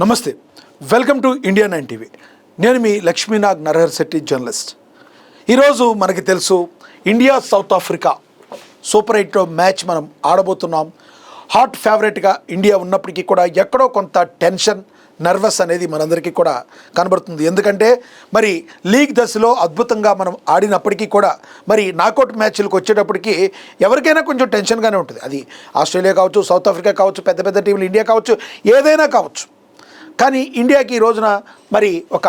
నమస్తే. Welcome to India nine TV నేను మీ లక్ష్మీనాగ్ నరహర్ శెట్టి జర్నలిస్ట్ ఈరోజు మనకి తెలుసు ఇండియా సౌత్ ఆఫ్రికా సూపర్ ఎయిట్లో మ్యాచ్ మనం ఆడబోతున్నాం. హాట్ ఫేవరెట్గా ఇండియా ఉన్నప్పటికీ కూడా ఎక్కడో కొంత టెన్షన్ నర్వస్ అనేది మనందరికీ కూడా కనబడుతుంది. ఎందుకంటే మరి లీగ్ దశలో అద్భుతంగా మనం ఆడినప్పటికీ కూడా మరి నాకౌట్ మ్యాచ్లకు వచ్చేటప్పటికి ఎవరికైనా కొంచెం టెన్షన్గానే ఉంటుంది. అది ఆస్ట్రేలియా కావచ్చు సౌత్ ఆఫ్రికా కావచ్చు పెద్ద పెద్ద టీంలు ఇండియా కావచ్చు ఏదైనా కావచ్చు. కానీ ఇండియాకి ఈ రోజున మరి ఒక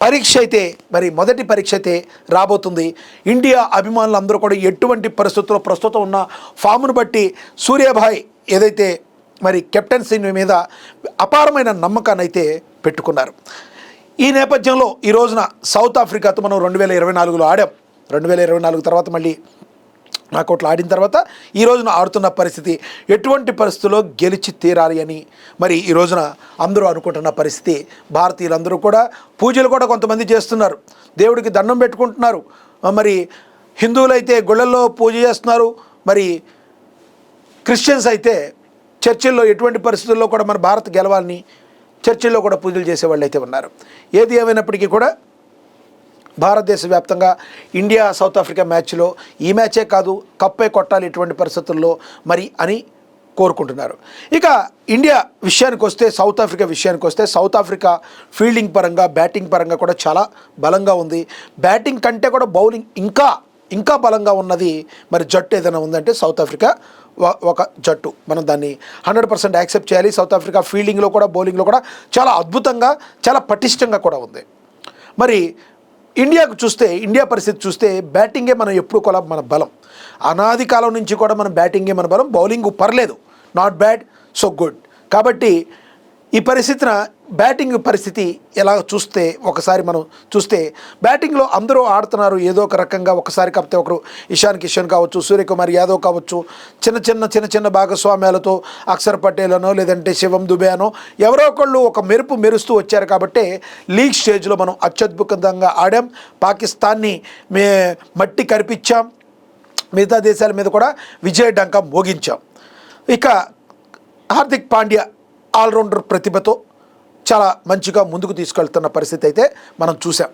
పరీక్ష అయితే మరి మొదటి పరీక్ష అయితే రాబోతుంది. ఇండియా అభిమానులు అందరూ కూడా ఎటువంటి పరిస్థితుల్లో ప్రస్తుతం ఉన్న ఫామ్ను బట్టి సూర్యాభాయ్ ఏదైతే మరి కెప్టెన్సీ మీద అపారమైన నమ్మకాన్ని అయితే పెట్టుకున్నారు. ఈ నేపథ్యంలో ఈ రోజున సౌత్ ఆఫ్రికాతో మనం రెండు వేల ఇరవై నాలుగులో ఆడాం. రెండు వేల ఇరవై నాలుగు తర్వాత మళ్ళీ నాకౌట్లు ఆడిన తర్వాత ఈ రోజున ఆడుతున్న పరిస్థితి ఎటువంటి పరిస్థితుల్లో గెలిచి తీరాలి అని మరి ఈ రోజున అందరూ అనుకుంటున్న పరిస్థితి. భారతీయులందరూ కూడా పూజలు కూడా కొంతమంది చేస్తున్నారు. దేవుడికి దండం పెట్టుకుంటున్నారు. మరి హిందువులైతే గుళ్ళల్లో పూజ చేస్తున్నారు. మరి క్రిస్టియన్స్ అయితే చర్చిల్లో ఎటువంటి పరిస్థితుల్లో కూడా మన భారత్ గెలవాలని చర్చిల్లో కూడా పూజలు చేసేవాళ్ళు అయితే ఉన్నారు. ఏది ఏమైనప్పటికీ కూడా భారతదేశ వ్యాప్తంగా ఇండియా సౌత్ ఆఫ్రికా మ్యాచ్లో ఈ మ్యాచే కాదు కప్పే కొట్టాలి ఇటువంటి పరిస్థితుల్లో మరి అని కోరుకుంటున్నారు. ఇక ఇండియా విషయానికి వస్తే సౌత్ ఆఫ్రికా విషయానికి వస్తే సౌత్ ఆఫ్రికా ఫీల్డింగ్ పరంగా బ్యాటింగ్ పరంగా కూడా చాలా బలంగా ఉంది. బ్యాటింగ్ కంటే కూడా బౌలింగ్ ఇంకా ఇంకా బలంగా ఉన్నది మరి జట్టు ఏదైనా ఉందంటే సౌత్ ఆఫ్రికా ఒక జట్టు. మనం దాన్ని హండ్రెడ్ పర్సెంట్ యాక్సెప్ట్ చేయాలి. సౌత్ ఆఫ్రికా ఫీల్డింగ్లో కూడా బౌలింగ్లో కూడా చాలా అద్భుతంగా చాలా పటిష్టంగా కూడా ఉంది. మరి ఇండియాకు చూస్తే ఇండియా పరిస్థితి చూస్తే బ్యాటింగే మనం ఎప్పుడు కూడా మన బలం. అనాది కాలం నుంచి కూడా మన బ్యాటింగే మన బలం. బౌలింగ్ పర్లేదు. Not bad so good. కాబట్టి ఈ పరిస్థితిన బ్యాటింగ్ పరిస్థితి ఎలా చూస్తే ఒకసారి మనం చూస్తే బ్యాటింగ్లో అందరూ ఆడుతున్నారు. ఏదో ఒక రకంగా ఒకసారి కాకపోతే ఒకరు ఇషాన్ కిషన్ కావచ్చు సూర్యకుమార్ యాదవ్ కావచ్చు చిన్న చిన్న చిన్న చిన్న భాగస్వామ్యాలతో అక్షర్ పటేల్ అనో లేదంటే శివం దుబే అనో ఎవరో ఒకళ్ళు ఒక మెరుపు మెరుస్తూ వచ్చారు కాబట్టి లీగ్ స్టేజ్లో మనం అత్యద్భుతంగా ఆడాం. పాకిస్తాన్ని మే మట్టి కరిపించాం. మిగతా దేశాల మీద కూడా విజయ డంకా మోగించాం. ఇక హార్దిక్ పాండ్యా ఆల్రౌండర్ ప్రతిభతో చాలా మంచిగా ముందుకు తీసుకెళ్తున్న పరిస్థితి అయితే మనం చూసాం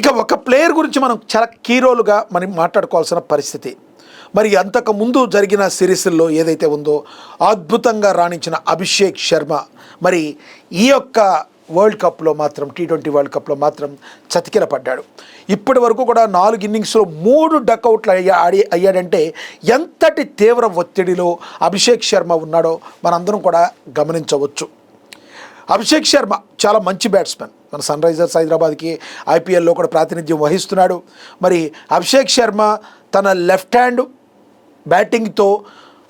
ఇక ఒక ప్లేయర్ గురించి మనం చాలా కీ రోలుగా మనం మాట్లాడుకోవాల్సిన పరిస్థితి. మరి అంతకు ముందు జరిగిన సిరీస్ల్లో ఏదైతే ఉందో అద్భుతంగా రాణించిన అభిషేక్ శర్మ మరి ఈ యొక్క వరల్డ్ కప్లో మాత్రం టీ ట్వంటీ వరల్డ్ కప్లో మాత్రం చతికిల పడ్డాడు. ఇప్పటి వరకు కూడా నాలుగు ఇన్నింగ్స్లో మూడు డక్అవుట్లు అయ్యా ఆడి అయ్యాడంటే ఎంతటి తీవ్ర ఒత్తిడిలో అభిషేక్ శర్మ ఉన్నాడో మనందరం కూడా గమనించవచ్చు. అభిషేక్ శర్మ చాలా మంచి బ్యాట్స్మెన్. మన సన్ రైజర్స్ హైదరాబాద్కి ఐపీఎల్లో కూడా ప్రాతినిధ్యం వహిస్తున్నాడు. మరి అభిషేక్ శర్మ తన లెఫ్ట్ హ్యాండ్ బ్యాటింగ్తో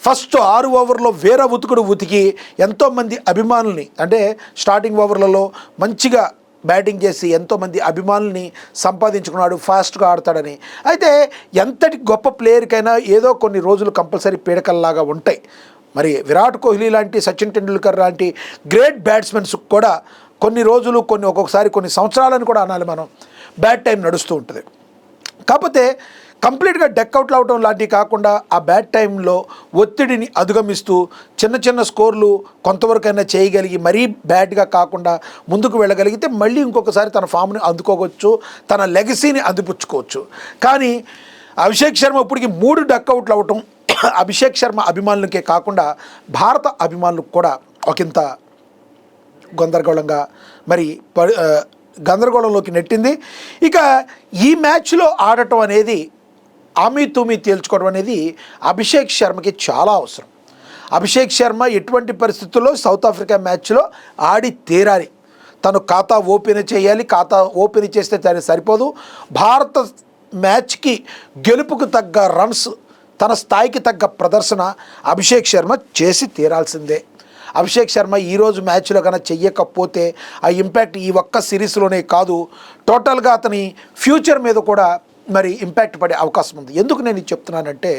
ఫస్ట్ ఆరు ఓవర్లో వేరే ఉతుకుడు ఉతికి ఎంతోమంది అభిమానుల్ని అంటే స్టార్టింగ్ ఓవర్లలో మంచిగా బ్యాటింగ్ చేసి ఎంతోమంది అభిమానుల్ని సంపాదించుకున్నాడు ఫాస్ట్గా ఆడతాడని. అయితే ఎంతటి గొప్ప ప్లేయర్కైనా ఏదో కొన్ని రోజులు కంపల్సరీ పీడకల్లాగా ఉంటాయి. మరి విరాట్ కోహ్లీ లాంటి సచిన్ టెండూల్కర్ లాంటి గ్రేట్ బ్యాట్స్మెన్స్ కూడా కొన్ని రోజులు కొన్ని ఒక్కొక్కసారి కొన్ని సంవత్సరాలను కూడా అనాలి మనం. బ్యాట్ టైం నడుస్తూ ఉంటుంది. కాకపోతే కంప్లీట్గా డెక్అవుట్లు అవడం లాంటివి కాకుండా ఆ బ్యాడ్ టైంలో ఒత్తిడిని అధిగమిస్తూ చిన్న చిన్న స్కోర్లు కొంతవరకైనా చేయగలిగి మరీ బ్యాడ్గా కాకుండా ముందుకు వెళ్ళగలిగితే మళ్ళీ ఇంకొకసారి తన ఫామ్ని అందుకోవచ్చు తన లెగసీని అందిపుచ్చుకోవచ్చు. కానీ అభిషేక్ శర్మ ఇప్పటికి మూడు డక్అవుట్లు అవటం అభిషేక్ శర్మ అభిమానులకే కాకుండా భారత అభిమానులకు కూడా ఒకంత గందరగోళంగా మరి ప- గందరగోళంలోకి నెట్టింది. ఇక ఈ మ్యాచ్లో ఆడటం అనేది ఆమె తూమి తేల్చుకోవడం అనేది అభిషేక్ శర్మకి చాలా అవసరం. అభిషేక్ శర్మ ఎటువంటి పరిస్థితుల్లో సౌత్ ఆఫ్రికా మ్యాచ్లో ఆడి తీరాలి. తను ఖాతా ఓపెన్ చేయాలి ఖాతా ఓపెన్ చేస్తే తను సరిపోదు. భారత మ్యాచ్కి గెలుపుకు తగ్గ రన్స్ తన స్థాయికి తగ్గ ప్రదర్శన అభిషేక్ శర్మ చేసి తీరాల్సిందే. అభిషేక్ శర్మ ఈరోజు మ్యాచ్లో కన్నా చెయ్యకపోతే ఆ ఇంపాక్ట్ ఈ ఒక్క సిరీస్లోనే కాదు టోటల్గా అతని ఫ్యూచర్ మీద కూడా మరి ఇంపాక్ట్ పడే అవకాశం ఉంది. ఎందుకు నేను చెప్తున్నానంటే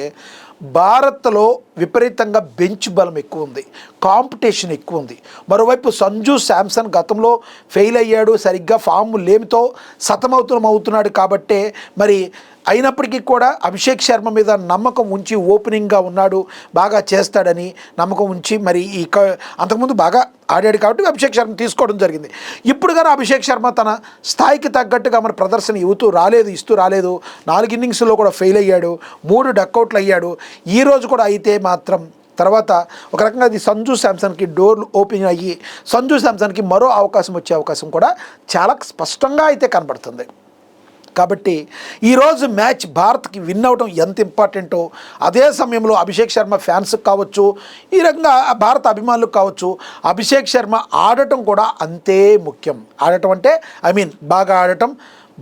భారత్లో విపరీతంగా బెంచ్ బలం ఎక్కువ ఉంది కాంపిటీషన్ ఎక్కువ ఉంది. మరోవైపు సంజు శాంసన్ గతంలో ఫెయిల్ అయ్యాడు సరిగ్గా ఫామ్ లేమితో సతమవుతమవుతున్నాడు కాబట్టే మరి అయినప్పటికీ కూడా అభిషేక్ శర్మ మీద నమ్మకం ఉంచి ఓపెనింగ్గా ఉన్నాడు బాగా చేస్తాడని నమ్మకం ఉంచి మరి ఈ క- అంతకుముందు బాగా ఆడాడు కాబట్టి అభిషేక్ శర్మ తీసుకోవడం జరిగింది. ఇప్పుడు కానీ అభిషేక్ శర్మ తన స్థాయికి తగ్గట్టుగా మన ప్రదర్శన ఇవ్వుతూ రాలేదు ఇస్తూ రాలేదు. నాలుగు ఇన్నింగ్స్లో కూడా ఫెయిల్ అయ్యాడు మూడు డక్అవుట్లు అయ్యాడు. ఈ రోజు కూడా అయితే మాత్రం తర్వాత ఒక రకంగా అది సంజు శాంసన్కి డోర్లు ఓపెన్ అయ్యి సంజు శాంసన్కి మరో అవకాశం వచ్చే అవకాశం కూడా చాలా స్పష్టంగా అయితే కనబడుతుంది కాబట్టి ఈరోజు మ్యాచ్ భారత్కి విన్ అవడం ఎంత ఇంపార్టెంటో అదే సమయంలో అభిషేక్ శర్మ ఫ్యాన్స్కి కావచ్చు ఈ రకంగా భారత అభిమానులకు కావచ్చు అభిషేక్ శర్మ ఆడటం కూడా అంతే ముఖ్యం. ఆడటం అంటే ఐ మీన్ బాగా ఆడటం.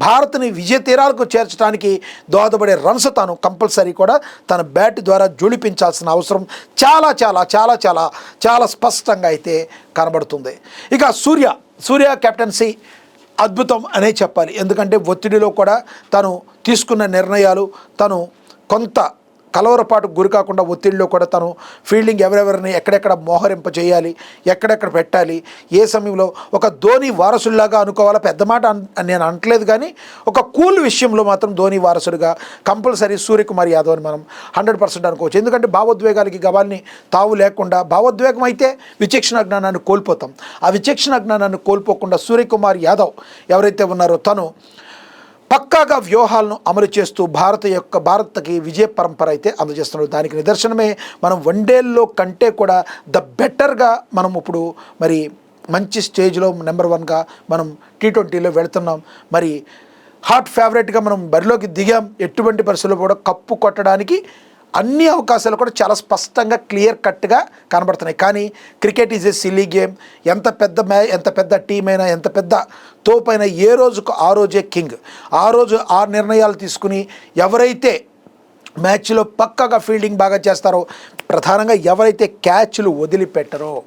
భారత్ని విజయ తీరాలకు చేర్చడానికి దోహదపడే రన్స్ తాను కంపల్సరీ కూడా తన బ్యాట్ ద్వారా జోడిపించాల్సిన అవసరం చాలా చాలా చాలా చాలా చాలా స్పష్టంగా అయితే కనబడుతుంది. ఇక సూర్య సూర్య కెప్టెన్సీ అద్భుతం అనే చెప్పాలి. ఎందుకంటే ఒత్తిడిలో కూడా తను తీసుకున్న నిర్ణయాలు తను కొంత కలవరపాటు గురి కాకుండా ఒత్తిడిలో కూడా తను ఫీల్డింగ్ ఎవరెవరిని ఎక్కడెక్కడ మోహరింప చేయాలి ఎక్కడెక్కడ పెట్టాలి ఏ సమయంలో ఒక ధోని వారసుల్లాగా అనుకోవాలా? పెద్ద మాట నేను అనట్లేదు కానీ ఒక కూల్ విషయంలో మాత్రం ధోని వారసుడిగా కంపల్సరీ సూర్యకుమార్ యాదవ్ అని మనం హండ్రెడ్ పర్సెంట్ అనుకోవచ్చు. ఎందుకంటే భావోద్వేగాలకి గవాల్ని తావు లేకుండా భావోద్వేగం అయితే విచక్షణ జ్ఞానాన్ని కోల్పోతాం. ఆ విచక్షణ జ్ఞానాన్ని కోల్పోకుండా సూర్యకుమార్ యాదవ్ ఎవరైతే ఉన్నారో తను పక్కాగా వ్యూహాలను అమలు చేస్తూ భారత యొక్క భారత్కి విజయ పరంపర అయితే అందజేస్తున్నారు దానికి నిదర్శనమే మనం వన్డేల్లో కంటే కూడా ద బెటర్గా మనం ఇప్పుడు మరి మంచి స్టేజ్లో నెంబర్ వన్గా మనం టీ ట్వంటీలో వెళుతున్నాం. మరి హాట్ ఫేవరెట్గా మనం బరిలోకి దిగాం. ఎటువంటి పరిస్థితుల్లో కూడా కప్పు కొట్టడానికి అన్ని అవకాశాలు కూడా చాలా స్పష్టంగా క్లియర్ కట్గా కనబడుతున్నాయి. కానీ cricket is a silly game. ఎంత పెద్ద మ్యా ఎంత పెద్ద టీం అయినా ఎంత పెద్ద తోపైన ఏ రోజుకు ఆ రోజే కింగ్. ఆ రోజు ఆ నిర్ణయాలు తీసుకుని ఎవరైతే మ్యాచ్లో పక్కగా ఫీల్డింగ్ బాగా చేస్తారో ప్రధానంగా ఎవరైతే క్యాచ్లు వదిలిపెట్టరో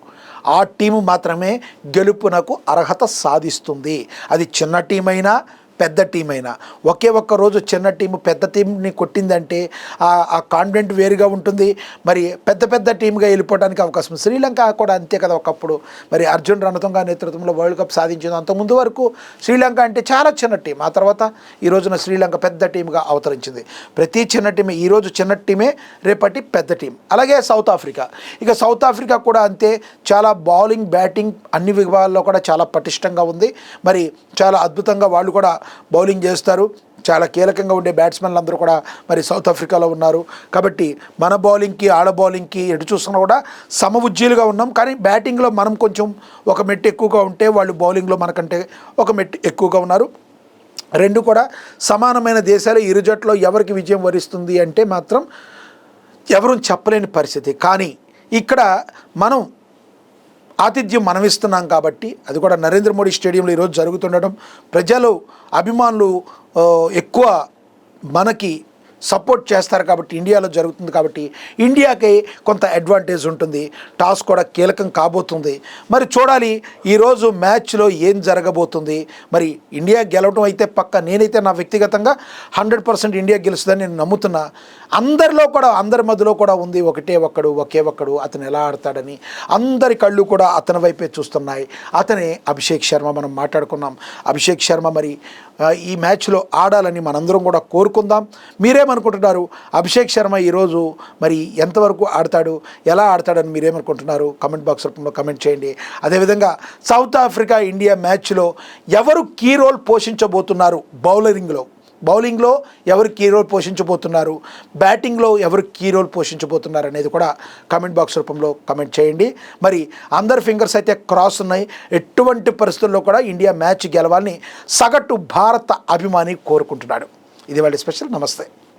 ఆ టీము మాత్రమే గెలుపునకు అర్హత సాధిస్తుంది. అది చిన్న టీం అయినా పెద్ద టీం అయినా ఒకే ఒక్క రోజు చిన్న టీము పెద్ద టీంని కొట్టిందంటే ఆ కాన్ఫిడెంట్ వేరుగా ఉంటుంది. మరి పెద్ద పెద్ద టీంగా వెళ్ళిపోవడానికి అవకాశం శ్రీలంక కూడా అంతే కదా ఒకప్పుడు. మరి అర్జున్ రణతుంగా నేతృత్వంలో వరల్డ్ కప్ సాధించింది. అంతకుముందు వరకు శ్రీలంక అంటే చాలా చిన్న టీం. ఆ తర్వాత ఈ రోజున శ్రీలంక పెద్ద టీంగా అవతరించింది. ప్రతి చిన్న టీమే ఈ రోజు చిన్న టీమే రేపటి పెద్ద టీం. అలాగే సౌత్ ఆఫ్రికా. ఇక సౌత్ ఆఫ్రికా కూడా అంతే. చాలా బౌలింగ్ బ్యాటింగ్ అన్ని విభాగాల్లో కూడా చాలా పటిష్టంగా ఉంది. మరి చాలా అద్భుతంగా వాళ్ళు కూడా బౌలింగ్ చేస్తారు. చాలా కీలకంగా ఉండే బ్యాట్స్మెన్లు అందరూ కూడా మరి సౌత్ ఆఫ్రికాలో ఉన్నారు. కాబట్టి మన బౌలింగ్కి ఆడ బౌలింగ్కి ఎటు చూసినా కూడా సమ ఉజ్జీలుగా ఉన్నాం. కానీ బ్యాటింగ్లో మనం కొంచెం ఒక మెట్టు ఎక్కువగా ఉంటే వాళ్ళు బౌలింగ్లో మనకంటే ఒక మెట్టు ఎక్కువగా ఉన్నారు. రెండు కూడా సమానమైన దేశాలు ఇరు జట్లో ఎవరికి విజయం వరిస్తుంది అంటే మాత్రం ఎవరూ చెప్పలేని పరిస్థితి. కానీ ఇక్కడ మనం ఆతిథ్యం మనం ఇస్తున్నాం కాబట్టి అది కూడా నరేంద్ర మోడీ స్టేడియంలో ఈరోజు జరుగుతుండటం. ప్రజలు అభిమానులు ఎక్కువ మనకి సపోర్ట్ చేస్తారు కాబట్టి ఇండియాలో జరుగుతుంది కాబట్టి ఇండియాకి కొంత అడ్వాంటేజ్ ఉంటుంది. టాస్ కూడా కీలకం కాబోతుంది. మరి చూడాలి ఈరోజు మ్యాచ్లో ఏం జరగబోతుంది. మరి ఇండియా గెలవడం అయితే పక్క. నేనైతే నా వ్యక్తిగతంగా హండ్రెడ్ పర్సెంట్ ఇండియా గెలుస్తుందని నేను నమ్ముతున్నా. అందరిలో కూడా అందరి మధ్యలో కూడా ఉంది ఒకటే ఒక్కడు ఒకే ఒక్కడు అతను ఎలా ఆడతాడని. అందరి కళ్ళు కూడా అతని వైపే చూస్తున్నాయి. అతనే అభిషేక్ శర్మ మనం మాట్లాడుకున్నాం. అభిషేక్ శర్మ మరి ఈ మ్యాచ్లో ఆడాలని మనందరం కూడా కోరుకుందాం. మీరేమనుకుంటున్నారు అభిషేక్ శర్మ ఈరోజు మరి ఎంతవరకు ఆడతాడు? ఎలా ఆడతాడని మీరేమనుకుంటున్నారు? కమెంట్ బాక్స్ రూపంలో కమెంట్ చేయండి. అదేవిధంగా సౌత్ ఆఫ్రికా ఇండియా మ్యాచ్లో ఎవరు కీ రోల్ పోషించబోతున్నారు బౌలరింగ్లో? బౌలింగ్లో ఎవరు కీ రోల్ పోషించబోతున్నారు? బ్యాటింగ్లో ఎవరు కీ రోల్ పోషించబోతున్నారు అనేది కూడా కమెంట్ బాక్స్ రూపంలో కమెంట్ చేయండి. మరి అందరి ఫింగర్స్ అయితే క్రాస్ ఉన్నాయి. ఎటువంటి పరిస్థితుల్లో కూడా ఇండియా మ్యాచ్ గెలవాలని సగటు భారత అభిమాని కోరుకుంటున్నాడు. ఇది వాళ్ళ స్పెషల్ నమస్తే.